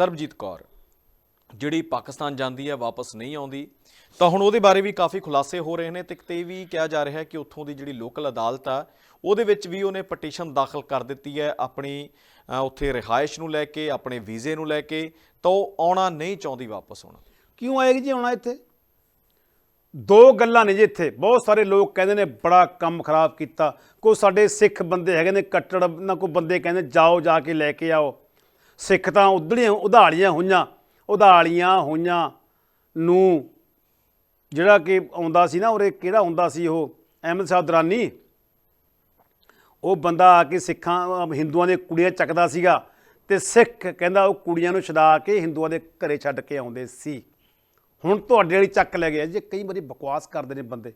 ਸਰਬਜੀਤ ਕੌਰ, ਜਿਹੜੀ ਪਾਕਿਸਤਾਨ ਜਾਂਦੀ ਹੈ, ਵਾਪਸ ਨਹੀਂ ਆਉਂਦੀ, ਤਾਂ ਹੁਣ ਉਹਦੇ ਬਾਰੇ ਵੀ ਕਾਫੀ ਖੁਲਾਸੇ ਹੋ ਰਹੇ ਨੇ ਤੇ ਕਿਤੇ ਇਹ ਵੀ ਕਿਹਾ ਜਾ ਰਿਹਾ ਹੈ ਕਿ ਉੱਥੋਂ ਦੀ ਜਿਹੜੀ ਲੋਕਲ ਅਦਾਲਤ ਆ, ਉਹਦੇ ਵਿੱਚ ਵੀ ਉਹਨੇ ਪਟੀਸ਼ਨ ਦਾਖਲ ਕਰ ਦਿੱਤੀ ਹੈ ਆਪਣੀ ਉੱਥੇ ਰਿਹਾਇਸ਼ ਨੂੰ ਲੈ ਕੇ, ਆਪਣੇ ਵੀਜ਼ੇ ਨੂੰ ਲੈ ਕੇ, ਤਾਂ ਉਹ ਆਉਣਾ ਨਹੀਂ ਚਾਹੁੰਦੀ ਵਾਪਸ ਹੁਣ। ਕਿਉਂ ਆਏਗੀ ਜੀ ਆਉਣਾ ਇੱਥੇ? ਦੋ ਗੱਲਾਂ ਨੇ ਜੀ ਇੱਥੇ। ਬਹੁਤ ਸਾਰੇ ਲੋਕ ਕਹਿੰਦੇ ਨੇ, ਬੜਾ ਕੰਮ ਖਰਾਬ ਕੀਤਾ। ਕੋਈ ਸਾਡੇ ਸਿੱਖ ਬੰਦੇ ਹੈਗੇ ਨੇ, ਕੱਟੜ, ਨਾ ਕੋਈ ਬੰਦੇ ਕਹਿੰਦੇ, ਜਾਓ ਜਾ ਕੇ ਲੈ ਕੇ ਆਓ। ਸਿੱਖ ਤਾਂ ਉਧੜੀਆਂ ਉਧਾਲੀਆਂ ਹੋਈਆਂ ਉਧਾਲੀਆਂ ਹੋਈਆਂ ਨੂੰ ਜਿਹੜਾ ਕਿ ਆਉਂਦਾ ਸੀ ਨਾ ਉਰੇ ਕਿਹੜਾ ਹੁੰਦਾ ਸੀ ਉਹ? ਅਹਿਮਦ ਸ਼ਾਹ ਦਰਾਨੀ। ਉਹ ਬੰਦਾ ਆ ਕੇ ਸਿੱਖਾਂ ਹਿੰਦੂਆਂ ਦੇ ਕੁੜੀਆਂ ਚੱਕਦਾ ਸੀਗਾ ਤੇ ਸਿੱਖ ਕਹਿੰਦਾ ਉਹ ਕੁੜੀਆਂ ਨੂੰ ਛਡਾ ਕੇ ਹਿੰਦੂਆਂ ਦੇ ਘਰੇ ਛੱਡ ਕੇ ਆਉਂਦੇ ਸੀ। ਹੁਣ ਤੁਹਾਡੇ ਵਾਲੀ ਚੱਕ ਲੈ ਗਿਆ, ਜੇ ਕਈ ਵਾਰੀ ਬਕਵਾਸ ਕਰਦੇ ਨੇ ਬੰਦੇ।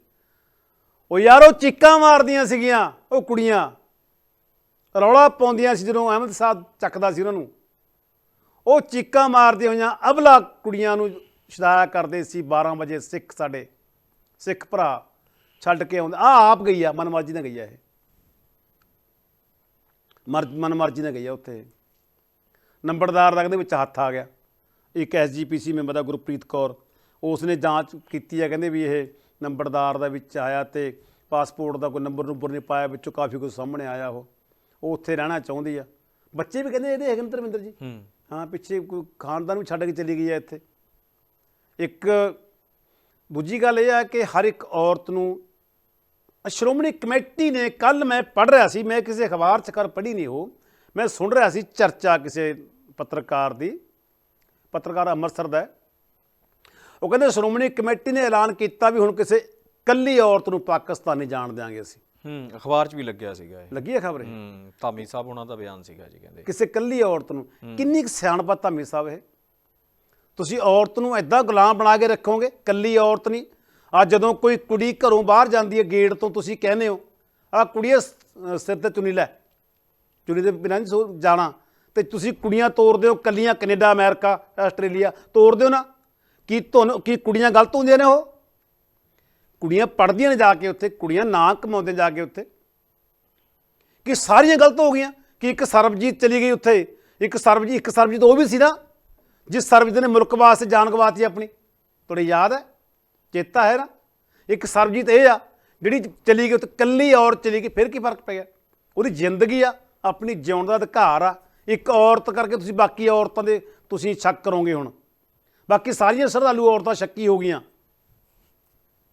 ਉਹ ਯਾਰ ਉਹ ਚੀਕਾਂ ਮਾਰਦੀਆਂ ਸੀਗੀਆਂ ਉਹ ਕੁੜੀਆਂ। ਰੌਲਾ ਪਾਉਂਦੀਆਂ ਸੀ ਜਦੋਂ ਅਹਿਮਦ ਸਾਹਿਬ ਚੱਕਦਾ ਸੀ ਉਹਨਾਂ ਨੂੰ। ਉਹ ਚੀਕਾਂ ਮਾਰਦੀਆਂ ਹੋਈਆਂ ਅਬਲਾ ਕੁੜੀਆਂ ਨੂੰ ਛਡਾਇਆ ਕਰਦੇ ਸੀ 12 ਵਜੇ ਸਿੱਖ ਸਾਡੇ, ਸਿੱਖ ਭਰਾ ਛੱਡ ਕੇ ਆਉਂਦੇ ਆ ਆਪ ਗਈ ਆ ਮਨਮਰਜ਼ੀ ਨਾਲ ਗਈ ਆ ਇਹ। ਮਰ ਮਨਮਰਜ਼ੀ ਨਾਲ ਗਈ ਆ ਉੱਥੇ। ਨੰਬਰਦਾਰ ਦਾ ਕਹਿੰਦੇ ਵਿੱਚ ਹੱਥ ਆ ਗਿਆ। ਇੱਕ ਐਸਜੀਪੀਸੀ ਮੈਂਬਰ ਦਾ ਗੁਰਪ੍ਰੀਤ ਕੌਰ ਉਸ ਨੇ ਜਾਂਚ ਕੀਤੀ ਆ, ਕਹਿੰਦੇ ਵੀ ਇਹ ਨੰਬਰਦਾਰ ਦਾ ਵਿੱਚ ਆਇਆ ਤੇ ਪਾਸਪੋਰਟ ਦਾ ਕੋਈ ਨੰਬਰ ਨੰਬਰ ਨਹੀਂ ਪਾਇਆ, ਵਿੱਚੋਂ ਕਾਫੀ ਕੁਝ ਸਾਹਮਣੇ ਆਇਆ ਉਹ। ਉਹ ਉੱਥੇ ਰਹਿਣਾ ਚਾਹੁੰਦੀ ਆ। ਬੱਚੇ ਵੀ ਕਹਿੰਦੇ ਇਹਦੇ ਹੈਗੇ ਨੇ ਧਰਮਿੰਦਰ ਜੀ। ਹੂੰ। ਹਾਂ ਪਿੱਛੇ ਕੋਈ ਖਾਨਦਾਨ ਵੀ ਛੱਡ ਕੇ ਚਲੀ ਗਈ ਹੈ ਇੱਥੇ। ਇੱਕ ਦੂਜੀ ਗੱਲ ਇਹ ਹੈ ਕਿ ਹਰ ਇੱਕ ਔਰਤ ਨੂੰ ਸ਼੍ਰੋਮਣੀ ਕਮੇਟੀ ਨੇ ਕੱਲ ਮੈਂ ਪੜ੍ਹ ਰਿਹਾ ਸੀ, ਮੈਂ ਕਿਸੇ ਅਖਬਾਰ 'ਚ ਕਰ ਪੜ੍ਹੀ ਨਹੀਂ ਉਹ, ਮੈਂ ਸੁਣ ਰਿਹਾ ਸੀ ਚਰਚਾ ਕਿਸੇ ਪੱਤਰਕਾਰ ਦੀ, ਪੱਤਰਕਾਰ ਅੰਮ੍ਰਿਤਸਰ ਦਾ। ਉਹ ਕਹਿੰਦੇ ਸ਼੍ਰੋਮਣੀ ਕਮੇਟੀ ਨੇ ਐਲਾਨ ਕੀਤਾ ਵੀ ਹੁਣ ਕਿਸੇ ਕੱਲੀ ਔਰਤ ਨੂੰ ਪਾਕਿਸਤਾਨ ਨਹੀਂ ਜਾਣ ਦਿਆਂਗੇ ਅਸੀਂ। ਹੂੰ ਅਖਬਾਰ 'ਚ ਵੀ ਲੱਗਿਆ ਸੀਗਾ ਇਹ। ਲੱਗੀ ਹੈ ਖਬਰ ਇਹ? ਹੂੰ ਧਾਮੀ ਸਾਹਿਬ ਉਹਨਾਂ ਦਾ ਬਿਆਨ ਸੀਗਾ ਜੀ ਕਹਿੰਦੇ। ਕਿਸੇ ਕੱਲੀ ਔਰਤ ਨੂੰ? ਕਿੰਨੀ ਕੁ ਸਿਆਣਪ ਧਾਮੀ ਸਾਹਿਬ ਇਹ? ਤੁਸੀਂ ਔਰਤ ਨੂੰ ਐਦਾਂ ਗੁਲਾਮ ਬਣਾ ਕੇ ਰੱਖੋਗੇ? ਕੱਲੀ ਔਰਤ ਨਹੀਂ। ਆ ਜਦੋਂ ਕੋਈ ਕੁੜੀ ਘਰੋਂ ਬਾਹਰ ਜਾਂਦੀ ਹੈ ਗੇਟ ਤੋਂ ਤੁਸੀਂ ਕਹਿੰਦੇ ਹੋ ਆ ਕੁੜੀਏ ਸਿਰ ਤੇ ਚੁੰਨੀ ਲੈ। ਚੁੰਨੀ ਦੇ ਬਿਨਾਂ ਨਹੀਂ ਜਾਣਾ। ਤੇ ਤੁਸੀਂ ਕੁੜੀਆਂ ਤੋਰਦੇ ਹੋ ਕੱਲੀਆਂ ਕੈਨੇਡਾ ਅਮਰੀਕਾ ਆਸਟ੍ਰੇਲੀਆ। ਤੋਰਦੇ ਹੋ ਨਾ। ਕੀ ਤੁਹਾਨੂੰ ਕੀ ਕੁੜੀਆਂ ਗਲਤ ਹੁੰਦੀਆਂ ਨੇ ਉਹ? ਕੁੜੀਆਂ ਪੜ੍ਹਦੀਆਂ ਨੇ ਜਾ ਕੇ ਉੱਥੇ, ਕੁੜੀਆਂ ਨਾ ਕਮਾਉਂਦੇ ਜਾ ਕੇ ਉੱਥੇ। ਕਿ ਸਾਰੀਆਂ ਗਲਤ ਹੋ ਗਈਆਂ ਕਿ ਇੱਕ ਸਰਬਜੀਤ ਚਲੀ ਗਈ ਉੱਥੇ, ਇੱਕ ਸਰਬਜੀਤ ਇੱਕ ਸਰਬਜੀਤ ਉਹ ਵੀ ਸੀ ਨਾ, ਜਿਸ ਸਰਬਜੀਤ ਨੇ ਮੁਲਕ ਵਾਸਤੇ ਜਾਨ ਗਵਾਤੀ ਆਪਣੀ। ਤੁਹਾਡੀ ਯਾਦ ਹੈ? ਚੇਤਾ ਹੈ ਨਾ? ਇੱਕ ਸਰਬਜੀਤ ਇਹ ਆ, ਜਿਹੜੀ ਚਲੀ ਗਈ ਉੱਥੇ ਕੱਲੀ ਔਰਤ ਚਲੀ ਗਈ, ਫਿਰ ਕੀ ਫ਼ਰਕ ਪੈ ਗਿਆ? ਉਹਦੀ ਜ਼ਿੰਦਗੀ ਆ, ਆਪਣੀ ਜਿਉਣ ਦਾ ਅਧਿਕਾਰ ਆ। ਇੱਕ ਔਰਤ ਕਰਕੇ ਤੁਸੀਂ ਬਾਕੀ ਔਰਤਾਂ ਦੇ ਤੁਸੀਂ ਸ਼ੱਕ ਕਰੋਗੇ ਹੁਣ। ਬਾਕੀ ਸਾਰੀਆਂ ਸ਼ਰਧਾਲੂ ਔਰਤਾਂ ਸ਼ੱਕੀ ਹੋ ਗਈਆਂ।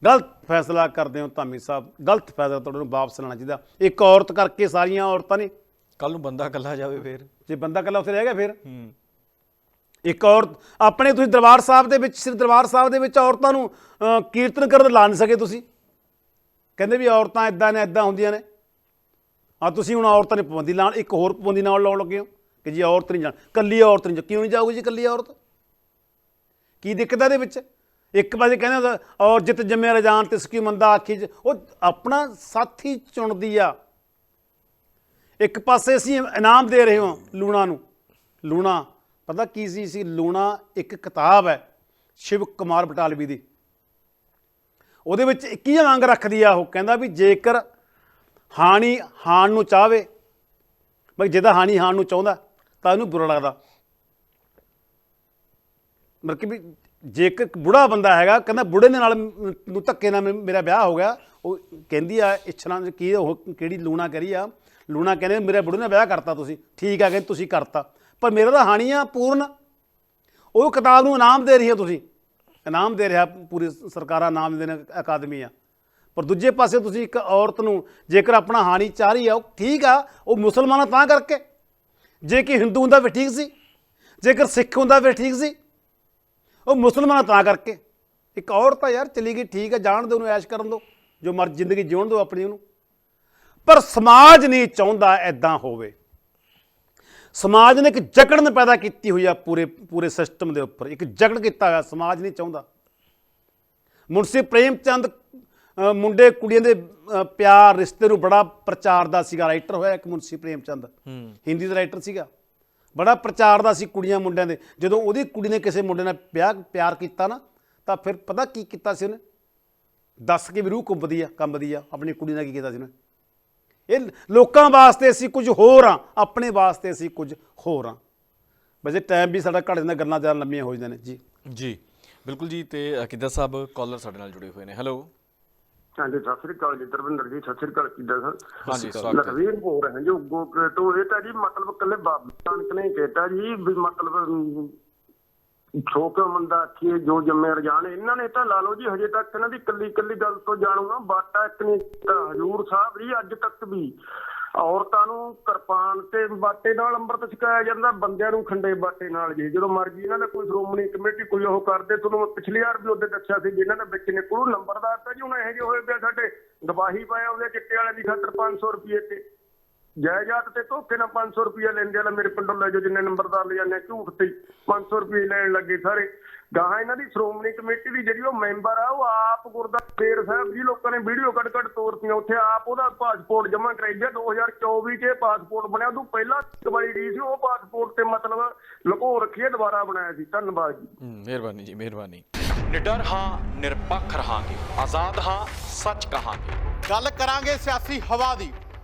ਗਲਤ ਫੈਸਲਾ ਕਰਦੇ ਹੋ ਧਾਮੀ ਸਾਹਿਬ ਗਲਤ ਫੈਸਲਾ ਤੁਹਾਡੇ ਨੂੰ ਵਾਪਸ ਲੈਣਾ ਚਾਹੀਦਾ। ਇੱਕ ਔਰਤ ਕਰਕੇ ਸਾਰੀਆਂ ਔਰਤਾਂ ਨੇ। ਕੱਲ ਨੂੰ ਬੰਦਾ ਇਕੱਲਾ ਜਾਵੇ ਫੇਰ। ਜੇ ਬੰਦਾ ਇਕੱਲਾ ਉੱਥੇ ਰਹਿ ਗਿਆ ਫਿਰ? ਹੂੰ। ਇੱਕ ਔਰਤ ਆਪਣੇ ਤੁਸੀਂ ਦਰਬਾਰ ਸਾਹਿਬ ਦੇ ਵਿੱਚ ਸਿਰ ਦਰਬਾਰ ਸਾਹਿਬ ਦੇ ਵਿੱਚ ਔਰਤਾਂ ਨੂੰ ਅਹ, ਕੀਰਤਨ ਕਰਨ ਲਾ ਨਹੀਂ ਸਕੇ ਤੁਸੀਂ? ਕਹਿੰਦੇ ਵੀ ਔਰਤਾਂ ਇਦਾਂ ਨੇ ਇਦਾਂ ਹੁੰਦੀਆਂ ਨੇ। ਆ ਤੁਸੀਂ ਹੁਣ ਔਰਤਾਂ ਨੇ ਪਾਬੰਦੀ ਲਾਉਣ ਇੱਕ ਹੋਰ ਪਾਬੰਦੀ ਨਾਲ ਲਾਉਣ ਲੱਗੇ ਹੋ ਕਿ ਜੀ ਔਰਤ ਨਹੀਂ ਜਾਣ। ਕੱਲੀ ਔਰਤ ਨਹੀਂ ਜਾ- ਕਿਉਂ ਨਹੀਂ ਜਾਊਗੀ ਜੀ ਕੱਲੀ ਔਰਤ? ਕੀ ਦਿੱਕਤ ਹੈ ਇਹਦੇ ਵਿੱਚ? ਇੱਕ ਪਾਸੇ ਕਹਿੰਦੇ ਹੁੰਦਾ, ਔਰ ਜਿਤ ਜੰਮਿਆ ਰਜਾਨ ਤਿਸ ਕੀ ਮੰਦਾ ਆਖੀ ਚ ਉਹ ਆਪਣਾ ਸਾਥੀ ਚੁਣਦੀ ਆ। ਇੱਕ ਪਾਸੇ ਅਸੀਂ ਇਨਾਮ ਦੇ ਰਹੇ ਹਾਂ ਲੂਣਾ ਨੂੰ। ਲੂਣਾ ਪਤਾ ਕੀ ਸੀ ਸੀ ਲੂਣਾ ਇੱਕ ਕਿਤਾਬ ਹੈ ਸ਼ਿਵ ਕੁਮਾਰ ਬਟਾਲਵੀ ਦੀ। ਉਹਦੇ ਵਿੱਚ ਇੱਕ ਹੀ ਮੰਗ ਰੱਖਦੀ ਆ ਉਹ ਕਹਿੰਦਾ ਵੀ ਜੇਕਰ ਹਾਣੀ ਹਾਣ ਨੂੰ ਚਾਹਵੇ ਬਈ ਜਿਹਦਾ ਹਾਣੀ ਹਾਣ ਨੂੰ ਚਾਹੁੰਦਾ ਤਾਂ ਇਹਨੂੰ ਬੁਰਾ ਲੱਗਦਾ। ਮਤਲਬ ਕਿ ਵੀ ਜੇਕਰ ਬੁੜਾ ਬੰਦਾ ਹੈਗਾ, ਕਹਿੰਦਾ ਬੁੜੇ ਦੇ ਨਾਲ ਨੂੰ ਧੱਕੇ ਨਾਲ ਮੇ- ਮੇਰਾ ਵਿਆਹ ਹੋ ਗਿਆ, ਉਹ ਕਹਿੰਦੀ ਆ ਇੱਛਣਾ ਕੀ ਉਹ ਕਿਹੜੀ ਲੂਣਾ ਕਰੀ ਆ? ਲੂਣਾ ਕਹਿੰਦੇ, ਮੇਰੇ ਬੁੜੇ ਨੇ ਵਿਆਹ ਕਰਤਾ ਤੁਸੀਂ। ਠੀਕ ਆ, ਕਹਿੰਦੇ ਤੁਸੀਂ ਕਰਤਾ। ਪਰ ਮੇਰਾ ਤਾਂ ਹਾਣੀ ਆ, ਪੂਰਨ। ਉਹ ਕਿਤਾਬ ਨੂੰ ਇਨਾਮ ਦੇ ਰਹੀ ਹੈ ਤੁਸੀਂ। ਇਨਾਮ ਦੇ ਰਿਹਾ, ਪੂਰੀ ਸਰਕਾਰਾਂ ਇਨਾਮ ਦੇਣ ਅਕਾਦਮੀ ਆ। ਪਰ ਦੂਜੇ ਪਾਸੇ ਤੁਸੀਂ ਇੱਕ ਔਰਤ ਨੂੰ, ਜੇਕਰ ਆਪਣਾ ਹਾਣੀ ਚਾਹ ਰਹੀ ਆ, ਉਹ ਠੀਕ ਆ, ਉਹ ਮੁਸਲਮਾਨਾਂ ਤਾਂ ਕਰਕੇ। ਜੇ ਕਿ ਹਿੰਦੂ ਹੁੰਦਾ ਵੀ ਠੀਕ ਸੀ। ਜੇਕਰ ਸਿੱਖ ਹੁੰਦਾ ਵੀ ਠੀਕ ਸੀ। ਉਹ ਮੁਸਲਮਾਨ ਤਾਂ ਕਰਕੇ। ਇੱਕ ਔਰਤ ਆ ਯਾਰ ਚਲੀ ਗਈ ਠੀਕ ਹੈ ਜਾਣ ਦਿਓ ਉਹਨੂੰ ਐਸ਼ ਕਰਨ ਦਿਓ। ਜੋ ਮਰ ਜ਼ਿੰਦਗੀ ਜਿਉਣ ਦਿਓ ਆਪਣੀ ਉਹਨੂੰ। ਪਰ ਸਮਾਜ ਨਹੀਂ ਚਾਹੁੰਦਾ ਐਦਾਂ ਹੋਵੇ। ਸਮਾਜ ਨੇ ਇੱਕ ਜਕੜਨ ਪੈਦਾ ਕੀਤੀ ਹੋਈ ਆ ਪੂਰੇ ਪੂਰੇ ਸਿਸਟਮ ਦੇ ਉੱਪਰ। ਇੱਕ ਜਕੜ ਕੀਤਾ ਹੋਇਆ ਸਮਾਜ ਨਹੀਂ ਚਾਹੁੰਦਾ। ਮੁਨਸੀ ਪ੍ਰੇਮ ਚੰਦ ਮੁੰਡੇ ਕੁੜੀਆਂ ਦੇ ਪਿਆਰ ਰਿਸ਼ਤੇ ਨੂੰ ਬੜਾ ਪ੍ਰਚਾਰ ਦਾ ਸੀਗਾ। ਰਾਈਟਰ ਹੋਇਆ ਇੱਕ ਮੁਨਸੀ ਪ੍ਰੇਮ ਚੰਦ ਹਿੰਦੀ ਦਾ ਰਾਈਟਰ ਸੀਗਾ। ਬੜਾ ਪ੍ਰਚਾਰ ਦਾ ਸੀ ਕੁੜੀਆਂ ਮੁੰਡਿਆਂ ਦੇ। ਜਦੋਂ ਉਹਦੀ ਕੁੜੀ ਨੇ ਕਿਸੇ ਮੁੰਡੇ ਨਾਲ ਵਿਆਹ, ਪਿਆਰ ਕੀਤਾ ਨਾ, ਤਾਂ ਫਿਰ ਪਤਾ ਕੀ ਕੀਤਾ ਸੀ ਉਹਨੇ? ਦੱਸ ਕੇ ਵੀ ਰੂਹ ਕੰਬਦੀ ਆ ਕੰਬਦੀ ਆ, ਆਪਣੀ ਕੁੜੀ ਨਾਲ ਕੀ ਕੀਤਾ ਸੀ ਉਹਨੇ? ਇਹ ਲੋਕਾਂ ਵਾਸਤੇ ਅਸੀਂ ਕੁਝ ਹੋਰ ਆ ਆਪਣੇ ਵਾਸਤੇ ਅਸੀਂ ਕੁਝ ਹੋਰ ਆ ਵੈਸੇ ਟਾਈਮ ਵੀ ਸਾਡਾ ਘਟ ਜਾਂਦਾ, ਗੱਲਾਂ ਜ਼ਿਆਦਾ ਲੰਮੀਆਂ ਹੋ ਜਾਂਦੀਆਂ ਨੇ। ਜੀ। ਜੀ, ਬਿਲਕੁਲ ਜੀ, ਤੇ ਅਕੀਦਾ ਸਾਹਿਬ ਕਾਲਰ ਸਾਡੇ ਨਾਲ ਜੁੜੇ ਹੋਏ ਨੇ। ਹੈਲੋ ਹਾਂਜੀ ਸਤਿ ਸ੍ਰੀ ਅਕਾਲ ਜੀ ਦਰਵਿੰਦਰ ਜੀ ਸਤਿ ਸ੍ਰੀ ਅਕਾਲ ਕਿੱਦਾਂ ਸਰ ਹਾਂਜੀ ਸਵਾਗਤ ਹੈ ਲਖਵੀਰ ਬੋਲ ਰਹੇ ਜੋ ਗੋ ਤੋਂ। ਇਹ ਤਾਂ ਜੀ ਮਤਲਬ ਕੱਲੇ ਬਾਬਾ ਨਾਨਕ ਨੇ ਕਹਿਤਾ ਜੀ ਵੀ ਮਤਲਬ ਅਮ, ਛੋਕ ਮੰਦਾ ਆਖੀਏ ਜੋ ਜੰਮੇ ਰਜਾਨ ਇਹਨਾਂ ਨੇ ਤਾਂ ਲਾ ਲਓ ਜੀ ਹਜੇ ਤੱਕ ਇਹਨਾਂ ਦੀ ਕੱਲੀ ਕੱਲੀ ਗੱਲ ਤੋਂ ਜਾਣੂਗਾ ਬਾਟਾ ਇੱਕ ਨਹੀਂ ਕੀਤਾ। ਹਜ਼ੂਰ ਸਾਹਿਬ ਜੀ ਅੱਜ ਤੱਕ ਵੀ ਔਰਤਾਂ ਨੂੰ ਕਿਰਪਾਨ ਤੇ ਬਾਟੇ ਨਾਲ ਅੰਮ੍ਰਿਤ ਛਕਾਇਆ ਜਾਂਦਾ, ਬੰਦਿਆਂ ਨੂੰ ਖੰਡੇ ਬਾਟੇ ਨਾਲ ਜੀ। ਜਦੋਂ ਮਰਜ਼ੀ ਇਹਨਾਂ ਦਾ ਕੋਈ ਸ਼੍ਰੋਮਣੀ ਕਮੇਟੀ ਕੋਈ ਉਹ ਕਰਦੇ, ਤੁਹਾਨੂੰ ਪਿਛਲੀ ਵਾਰ ਵੀ ਉਹਦੇ ਦੱਸਿਆ ਸੀ, ਜਿਨ੍ਹਾਂ ਨੇ ਵਿੱਚ ਨਿਕਲੂ, ਨੰਬਰਦਾਰ ਤਾਂ ਜੀ ਹੁਣ ਇਹੋ ਜਿਹੇ ਹੋਏ ਪਿਆ ਸਾਡੇ। ਗਵਾਹੀ ਪਾਇਆ ਉਹਦੇ ਚਿੱਟੇ ਵਾਲੇ ਦੀ ਖਾਤਰ 500 ਰੁਪਏ ਤੇ। ਜਾਇਦਾਦ ਤੇ ਧੋਖੇ ਨਾਲ 500 ਰੁਪਏ ਲੈਂਦੇ ਆ ਲੈ ਮੇਰੇ ਪਿੰਡੋਂ ਲੈ ਜਾਓ ਜਿੰਨੇ ਨੰਬਰਦਾਰ ਲੈ ਜਾਂਦੇ ਝੂਠ ਤੇ ਹੀ 500 ਰੁਪਏ ਲੈਣ ਲੱਗੇ ਸਾਰੇ। ਗਾਹਾਂ ਇਹਨਾਂ ਦੀ ਸ਼੍ਰੋਮਣੀ ਕਮੇਟੀ ਦੀ ਜਿਹੜੀ ਉਹ ਮੈਂਬਰ ਆ ਉਹ ਆਪ ਗੁਰਦਾਸ ਫੇਰ ਸਾਹਿਬ ਜੀ ਲੋਕਾਂ ਨੇ ਵੀਡੀਓ ਕੱਢ ਕੱਢ ਤੋਰਤੀਆਂ ਉੱਥੇ ਆਪ ਉਹਦਾ ਪਾਸਪੋਰਟ ਜਮ੍ਹਾਂ ਕਰਾਈ ਗਿਆ 2024 ਚ ਇਹ ਪਾਸਪੋਰਟ ਬਣਿਆ ਉਦੋਂ ਪਹਿਲਾਂ ਦਵਾਈ ਦੀ ਸੀ ਉਹ ਪਾਸਪੋਰਟ ਤੇ ਮਤਲਬ ਲੁਕੋ ਰੱਖੀ ਹੈ ਦੁਬਾਰਾ ਬਣਾਇਆ ਸੀ। ਧੰਨਵਾਦ ਜੀ। ਮਿਹਰਬਾਨੀ ਜੀ ਮਿਹਰਬਾਨੀ। ਨਿਡਰ ਹਾਂ ਨਿਰਪੱਖ ਰਹਾਂਗੇ। ਆਜ਼ਾਦ ਹਾਂ ਸੱਚ ਕਹਾਂਗੇ। ਗੱਲ ਕਰਾਂਗੇ ਸਿਆਸੀ ਹਵਾ ਦੀ।